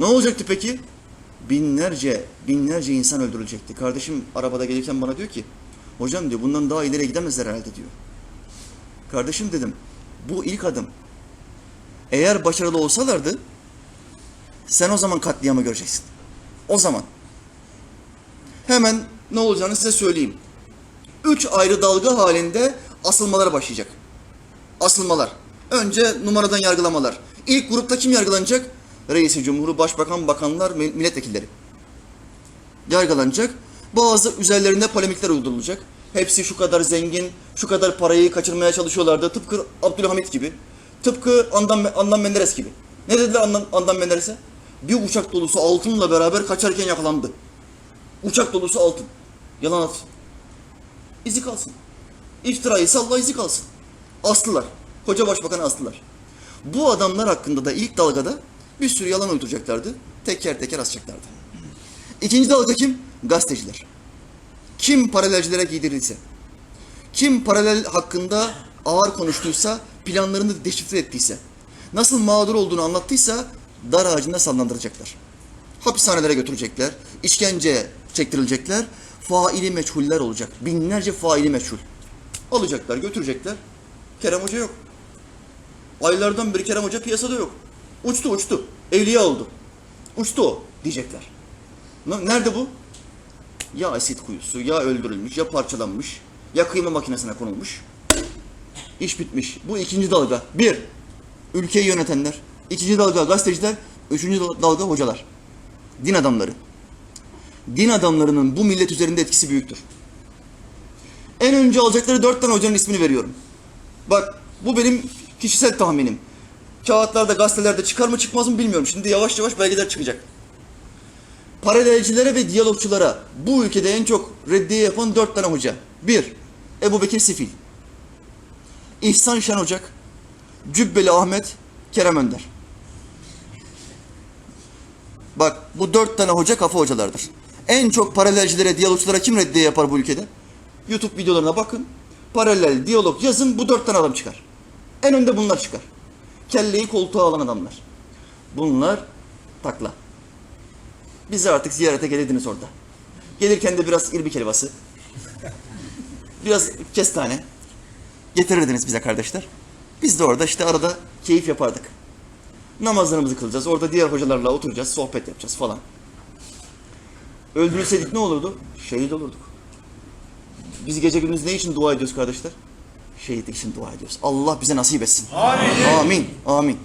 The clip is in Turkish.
Ne olacaktı peki? Binlerce, binlerce insan öldürülecekti. Kardeşim arabada gelirken bana diyor ki, hocam diyor bundan daha ileri gidemezler herhalde diyor. Kardeşim dedim, bu ilk adım. Eğer başarılı olsalardı, sen o zaman katliamı göreceksin. O zaman. Hemen ne olacağını size söyleyeyim. Üç ayrı dalga halinde asılmalar başlayacak. Asılmalar. Önce numaradan yargılamalar. İlk grupta kim yargılanacak? Reisi Cumhuru, Başbakan, Bakanlar, mi- milletvekilleri. Yargılanacak. Bazı üzerlerinde polemikler uydurulacak. Hepsi şu kadar zengin, şu kadar parayı kaçırmaya çalışıyorlardı. Tıpkı Abdülhamit gibi. Tıpkı Andan, Andan Menderes gibi. Ne dediler Andan, Andan Menderes'e? Bir uçak dolusu altınla beraber kaçarken yakalandı. Uçak dolusu altın. Yalan at. İzi kalsın. İftirayı salla izi kalsın. Astılar. Koca başbakanı astılar. Bu adamlar hakkında da ilk dalgada bir sürü yalan uyduracaklardı. Teker teker asacaklardı. İkinci dalga kim? Gazeteciler. Kim paralelcilere giydirilse, kim paralel hakkında ağır konuştuysa, planlarını deşifre ettiyse, nasıl mağdur olduğunu anlattıysa dar ağacında sallandıracaklar. Hapishanelere götürecekler, işkence çektirilecekler, faili meçhuller olacak. Binlerce faili meçhul. Alacaklar, götürecekler. Kerem Hoca yok. Aylardan beri Kerem Hoca piyasada yok. Uçtu uçtu. Evliya oldu. Uçtu o diyecekler. Nerede bu? Ya asit kuyusu, ya öldürülmüş, ya parçalanmış, ya kıyma makinesine konulmuş. İş bitmiş. Bu ikinci dalga. Bir, ülkeyi yönetenler. İkinci dalga gazeteciler. Üçüncü dal- dalga hocalar. Din adamları. Din adamlarının bu millet üzerinde etkisi büyüktür. En önce alacakları dört tane hocanın ismini veriyorum. Bak bu benim kişisel tahminim. Kağıtlarda, gazetelerde çıkar mı çıkmaz mı bilmiyorum. Şimdi yavaş yavaş belgeler çıkacak. Paralelcilere ve diyalogçulara bu ülkede en çok reddiye yapan dört tane hoca. Bir, Ebu Bekir Sifil. İhsan Şen Ocak. Cübbeli Ahmet, Kerem Önder. Bak bu dört tane hoca kafa hocalardır. En çok paralelcilere, diyalogçulara kim reddiye yapar bu ülkede? YouTube videolarına bakın. Paralel, diyalog yazın bu dört tane adam çıkar. En önde bunlar çıkar. Kelleyi koltuğa alan adamlar. Bunlar takla. Bizi artık ziyarete gelirdiniz orada. Gelirken de biraz irbik helvası. Biraz kestane. Getirirdiniz bize kardeşler. Biz de orada işte arada keyif yapardık. Namazlarımızı kılacağız. Orada diğer hocalarla oturacağız, sohbet yapacağız falan. Öldürülseydik ne olurdu? Şehit olurduk. Biz gece gündüz ne için dua ediyoruz kardeşler? Şehitlik için dua ediyoruz. Allah bize nasip etsin. Amin. Amin. Amin.